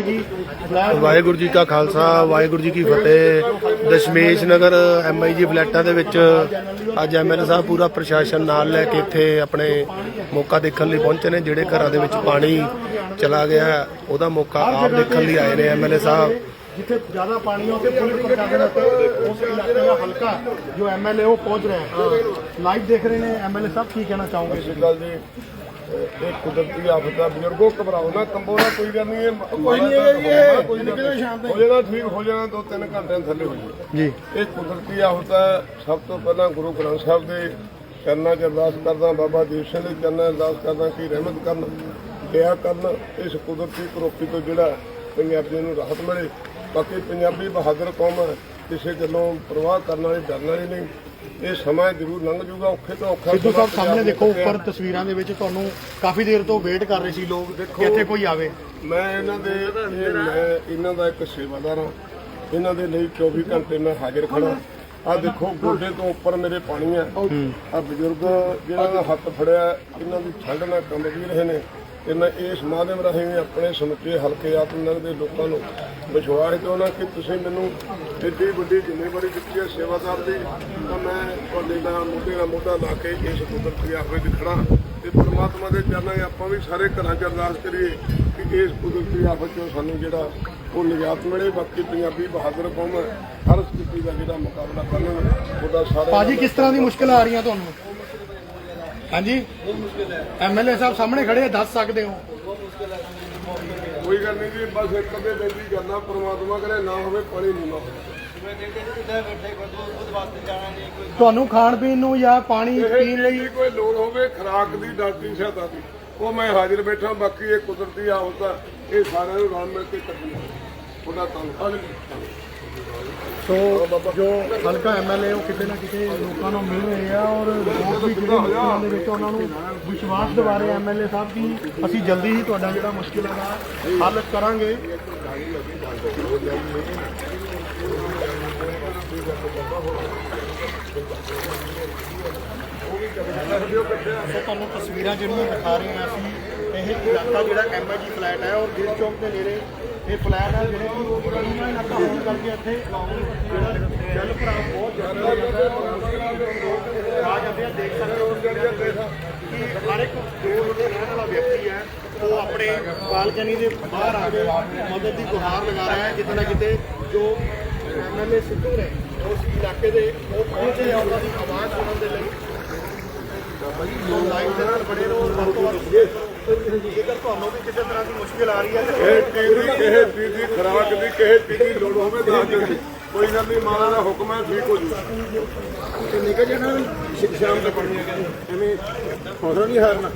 ਜੀ ਵਾਹਿਗੁਰੂ ਜੀ ਕਾ ਖਾਲਸਾ ਵਾਹਿਗੁਰੂ ਜੀ ਕੀ ਫਤਿਹ। ਦਸ਼ਮੇਸ਼ ਨਗਰ ਐਮਆਈਜੀ ਫਲੈਟਾਂ ਦੇ ਵਿੱਚ ਅੱਜ ਐਮਐਲਏ ਸਾਹਿਬ ਪੂਰਾ ਪ੍ਰਸ਼ਾਸਨ ਨਾਲ ਲੈ ਕੇ ਇੱਥੇ ਆਪਣੇ ਮੌਕਾ ਦੇਖਣ ਲਈ ਪਹੁੰਚੇ ਨੇ ਜਿਹੜੇ ਘਰਾਂ ਦੇ ਵਿੱਚ ਪਾਣੀ ਚਲਾ ਗਿਆ ਹੈ, ਉਹਦਾ ਮੌਕਾ ਆਪ ਦੇਖਣ ਲਈ ਆਏ ਨੇ ਐਮਐਲਏ ਸਾਹਿਬ। ਜਿੱਥੇ ਜ਼ਿਆਦਾ ਪਾਣੀ ਹੋ ਤੇ ਪੁਲਿਸ ਪ੍ਰਸ਼ਾਸਨ ਅਤੇ ਉਸ ਇਲਾਕੇ ਦਾ ਹਲਕਾ ਜੋ ਐਮਐਲਏ ਉਹ ਪਹੁੰਚ ਰਿਹਾ ਹੈ। ਲਾਈਵ ਦੇਖ ਰਹੇ ਨੇ ਐਮਐਲਏ ਸਾਹਿਬ ਕੀ ਕਹਿਣਾ ਚਾਹੋਗੇ? ਜੀ ਇਹ ਕੁਦਰਤੀ ਆਫਤ ਆ ਬਜ਼ੁਰਗੋ ਘਬਰਾਓ ਨਾ ਕੰਬੋ ਨਾ ਕੋਈ ਗੱਲ ਨਹੀਂ ਇਹ ਕੋਈ ਨਹੀਂ ਹੈ ਜੀ ਇਹ। ਕੋਈ ਨਹੀਂ ਸ਼ਾਮ ਹੋ ਜਾਣਾ ਠੀਕ ਹੋ ਜਾਣਾ ਦੋ ਤਿੰਨ ਘੰਟਿਆਂ ਥੱਲੇ ਹੋ ਜਾਣਾ ਜੀ। ਇਹ ਕੁਦਰਤੀ ਆਫਤ ਹੈ ਸਭ ਤੋਂ ਪਹਿਲਾਂ ਗੁਰੂ ਗ੍ਰੰਥ ਸਾਹਿਬ ਦੇ ਚਰਨਾਂ 'ਚ ਅਰਦਾਸ ਕਰਦਾ ਬਾਬਾ ਦੀਪ ਸਿੰਘ ਦੇ ਚਰਨਾਂ 'ਚ ਅਰਦਾਸ ਕਰਦਾ ਕਿ ਰਹਿਮਤ ਕਰਨ ਦਇਆ ਕਰਨ ਇਸ ਕੁਦਰਤੀ ਕਰੋਪੀ ਤੋਂ ਜਿਹੜਾ ਪੰਜਾਬੀ ਨੂੰ ਰਾਹਤ ਮਿਲੇ। ਬਾਕੀ ਪੰਜਾਬੀ ਬਹਾਦਰ ਕੌਮ ਹੈ ਕਿਸੇ ਗੱਲੋਂ ਪ੍ਰਵਾਹ ਕਰਨ ਵਾਲੀ ਡਰਨ ਵਾਲੀ ਨਹੀਂ। ਇਹ ਸਮਾਂ ਜ਼ਰੂਰ ਲੰਘ ਜਾਊਗਾ ਔਖੇ ਤੋਂ ਔਖਾ ਸਿੱਧੂ ਸਾਹਿਬ ਸਾਹਮਣੇ ਦੇਖੋ ਉੱਪਰ ਤਸਵੀਰਾਂ ਦੇ ਵਿੱਚ ਤੁਹਾਨੂੰ ਕਾਫੀ ਦੇਰ ਤੋਂ ਵੇਟ ਕਰ ਰਹੇ ਸੀ ਲੋਕ ਕਿ ਇੱਥੇ ਕੋਈ ਆਵੇ। ਮੈਂ ਇਹਨਾਂ ਦੇ ਇਹ ਮੈਂ ਇਹਨਾਂ ਦਾ ਇੱਕ ਸੇਵਾਦਾਰ ਹਾਂ। ਇਹਨਾਂ ਦੇ ਲਈ 24 ਘੰਟੇ ਮੈਂ ਹਾਜ਼ਰ ਖੜਾ ਆ ਦੇਖੋ ਗੋਡੇ ਤੋਂ ਉੱਪਰ ਮੇਰੇ ਪਾਣੀ ਆ ਆ ਬਜ਼ੁਰਗ ਜਿਹੜਾ ਦਾ ਹੱਥ ਫੜਿਆ ਇਹਨਾਂ ਦੀ ਠੰਡ ਨਾਲ ਕੰਬ ਵੀ ਰਹੇ ਨੇ। ਤੇ ਮੈਂ ਇਸ ਮਾਧਿਅਮ ਰਾਹੀਂ ਆਪਣੇ ਸਮੁੱਚੇ ਹਲਕੇ ਆਤਮਨਗਰ ਦੇ ਲੋਕਾਂ ਨੂੰ ਵਿਸ਼ਵਾਸ ਚਾਹੁੰਦਾ ਕਿ ਤੁਸੀਂ ਮੈਨੂੰ ਇੱਡੀ ਵੱਡੀ ਜ਼ਿੰਮੇਵਾਰੀ ਦਿੱਤੀ ਹੈ ਸੇਵਾਦਾਰ ਦੀ। ਤਾਂ ਮੈਂ ਤੁਹਾਡੇ ਨਾਲ ਮੋਢੇ ਨਾਲ ਮੋਢਾ ਲਾ ਕੇ ਇਸ ਕੁਦਰਤੀ ਆਫਤ ਚ ਖੜਾ ਤੇ ਪ੍ਰਮਾਤਮਾ ਦੇ ਚਰਨਾਂ 'ਚ ਆਪਾਂ ਵੀ ਸਾਰੇ ਘਰਾਂ 'ਚ ਅਰਦਾਸ ਕਰੀਏ ਕਿ ਇਸ ਕੁਦਰਤੀ ਆਫਤ 'ਚੋਂ ਸਾਨੂੰ ਜਿਹੜਾ ਉਹ ਨਿਜਾਤ ਮਿਲੇ। ਬਾਕੀ ਪੰਜਾਬੀ ਬਹਾਦਰ ਕੌਮ ਹਰ ਸਥਿਤੀ ਦਾ ਜਿਹੜਾ ਮੁਕਾਬਲਾ ਕਰਨ ਉਹਦਾ ਸਾਰੇ ਭਾਜੀ, ਕਿਸ ਤਰ੍ਹਾਂ ਦੀ ਮੁਸ਼ਕਲ ਆ ਰਹੀਆਂ ਤੁਹਾਨੂੰ? ਹਾਂਜੀ। ਐਮਐਲਏ ਸਾਹਿਬ ਸਾਹਮਣੇ ਖੜੇ ਆ ਦੱਸ ਸਕਦੇ ਹੋ? ਕੋਈ ਗੱਲ ਨਹੀਂ ਜੀ ਬਸ ਇੱਕ ਅੱਧੇ ਦਿਨ ਦੀ ਗੱਲ ਆ ਪ੍ਰਮਾਤਮਾ ਕਰੇ ਨਾ ਹੋਵੇ ਪਾਣੀ ਨਹੀਂ ਨਾ ਤੁਹਾਨੂੰ ਖਾਣ ਪੀਣ ਨੂੰ ਜਾਂ ਪਾਣੀ ਪੀਣ ਲਈ? ਕੋਈ ਲੋੜ ਹੋਵੇ ਖਰਾਕ ਦੀ ਡਾਕਟਰੀ ਸਹਾਇਤਾ ਦੀ। ਉਹ ਮੈਂ ਹਾਜ਼ਰ ਬੈਠਾ ਬਾਕੀ ਇਹ ਕੁਦਰਤੀ ਆਫਤ ਆ ਇਹ ਸਾਰਿਆਂ ਨੂੰ ਰਲ ਮਿਲ ਕੇ ਕੱਟਣੀ ਉਹਦਾ ਧੰਨਵਾਦ ਸੋ ਜੋ ਹਲਕਾ ਐਮਐਲਏ ਉਹ ਕਿਤੇ ਨਾ ਕਿਤੇ ਲੋਕਾਂ ਨੂੰ ਮਿਲ ਰਹੇ ਆ ਔਰ ਲੋਕ ਵੀ ਜਿਹੜੇ ਲੋਕਾਂ ਦੇ ਵਿੱਚ ਉਹਨਾਂ ਨੂੰ ਵਿਸ਼ਵਾਸ ਦਿਵਾ ਰਹੇ ਐਮਐਲਏ ਸਾਹਿਬ ਕਿ ਅਸੀਂ ਜਲਦੀ ਹੀ ਤੁਹਾਡਾ ਜਿਹੜਾ ਮੁਸ਼ਕਿਲ ਦਾ ਹੱਲ ਕਰਾਂਗੇ। ਸੋ ਤੁਹਾਨੂੰ ਤਸਵੀਰਾਂ ਜਿਹੜੀਆਂ ਦਿਖਾ ਰਹੇ ਹਾਂ ਅਸੀਂ। ਇਹ ਇਲਾਕਾ ਜਿਹੜਾ ਐਮਆਈਜੀ ਫਲੈਟ ਹੈ ਔਰ ਗਿਲ ਚੌਕ ਦੇ ਨੇੜੇ ਇਹ ਫਲੈਟ ਹੈ ਜਿਹੜੇ ਕਿ ਗਲੀਆਂ ਇਲਾਕਾ ਹੋਣ ਕਰਕੇ ਇੱਥੇ ਜਿਹੜਾ ਜਲ ਭਰਾਵ ਬਹੁਤ ਜ਼ਿਆਦਾ ਹੋ ਜਾਂਦਾ ਹੈ। ਆ ਜਾਂਦੇ ਆ ਦੇਖ ਸਕਦੇ ਹੋ ਕਿ ਹਰ ਇੱਕ ਜੋ ਰਹਿਣ ਵਾਲਾ ਵਿਅਕਤੀ ਹੈ, ਉਹ ਆਪਣੇ ਬਾਲਕਨੀ ਦੇ ਬਾਹਰ ਆ ਕੇ ਮਦਦ ਦੀ ਗੁਹਾਰ ਲਗਾ ਰਿਹਾ ਹੈ, ਕਿਤੇ ਨਾ ਕਿਤੇ ਜੋ ਐਮਐਲਏ ਸਿੱਧੂ ਨੇ ਉਸ ਇਲਾਕੇ ਦੇ ਉਹ ਪਹੁੰਚੇ ਆ ਉਹਨਾਂ ਦੀ ਆਵਾਜ਼ ਸੁਣਨ ਦੇ ਲਈ। ਲਾਈਵ ਦੇ ਨਾਲ ਰਹੋ, ਵੱਧ ਤੋਂ ਵੱਧ ਜੇਕਰ ਤੁਹਾਨੂੰ ਵੀ ਕਿਸੇ ਤਰ੍ਹਾਂ ਦੀ ਮੁਸ਼ਕਿਲ ਆ ਰਹੀ ਹੈ ਤਾਂ ਇਹ ਚੀਜ਼ ਦੀ ਕਿਸੇ ਚੀਜ਼ ਦੀ ਖਰਾਕ ਦੀ ਕਿਸੇ ਚੀਜ਼ ਦੀ ਲੋੜ ਹੋਵੇ ਦੱਸ ਦਿਓ ਕੋਈ ਗੱਲ ਨਹੀਂ ਮਾਲਾ ਦਾ ਹੁਕਮ ਹੈ ਠੀਕ ਹੋ ਜੂ। ਨਿਕਲ ਜਾਣਾ ਸ਼ਾਮ ਤੱਕ ਐਵੇਂ ਹੌਸਲਾ ਨਹੀਂ ਹਾਰਨਾ।